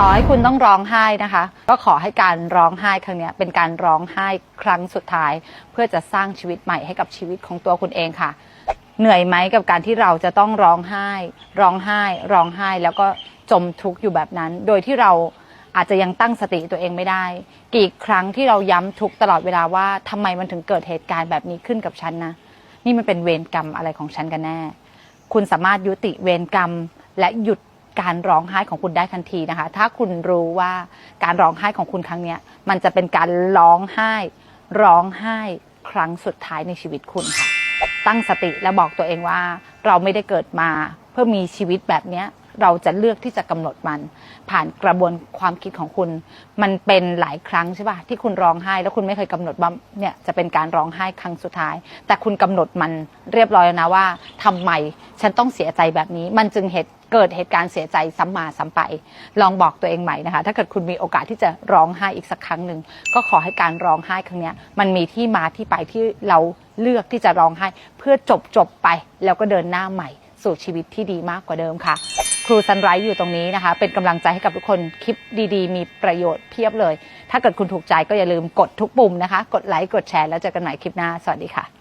ต่อให้คุณต้องร้องไห้นะคะ ก็ขอให้การร้องไห้ครั้งนี้เป็นการร้องไห้ครั้งสุดท้าย เพื่อจะสร้างชีวิตใหม่ให้กับชีวิตของตัวคุณเองค่ะ เหนื่อยไหมกับการที่เราจะต้องร้องไห้ ร้องไห้ ร้องไห้ แล้วก็จมทุกข์อยู่แบบนั้น โดยที่เราอาจจะยังตั้งสติตัวเองไม่ได้ กี่ครั้งที่เราย้ำทุกตลอดเวลาว่าทำไมมันถึงเกิดเหตุการณ์แบบนี้ขึ้นกับฉันนะ นี่มันเป็นเวรกรรมอะไรของฉันกันแน่ คุณสามารถยุติเวรกรรมและหยุด การร้องไห้ของคุณได้ทันทีนะคะ ถ้าคุณรู้ว่าการร้องไห้ของคุณครั้งนี้มันจะเป็นการร้องไห้ ร้องไห้ครั้งสุดท้ายในชีวิตคุณค่ะ ตั้งสติและบอกตัวเองว่าเราไม่ได้เกิดมา เพื่อมีชีวิตแบบนี้ เราจะเลือกที่จะกำหนดมัน ผ่านกระบวนความคิดของคุณ มันเป็นหลายครั้งใช่ป่ะที่คุณร้องไห้ แล้วคุณไม่เคยกำหนดว่าเนี่ยจะเป็นการร้องไห้ครั้งสุดท้าย แต่คุณกำหนดมันเรียบร้อยแล้วนะว่าทำไมฉันต้องเสียใจแบบนี้ มันจึงเหตุเกิดเหตุการณ์เสียใจซ้ำมาซ้ำไป ลองบอกตัวเองใหม่นะคะ ถ้าเกิดคุณมีโอกาสที่จะร้องไห้อีกสักครั้งหนึ่ง ก็ขอให้การร้องไห้ครั้งนี้มันมีที่มาที่ไปที่เราเลือกที่จะร้องไห้ เพื่อจบจบไปแล้วก็เดินหน้าใหม่ สู่ชีวิตที่ดีมากกว่าเดิมค่ะ ครูซันไรท์อยู่ตรงนี้นะคะ เป็นกำลังใจให้กับทุกคนคลิปดีๆ มีประโยชน์เพียบเลย ถ้าเกิดคุณถูกใจก็อย่าลืมกดทุกปุ่มนะคะ กดไลค์กดแชร์แล้วเจอกันใหม่คลิปหน้าสวัสดีค่ะ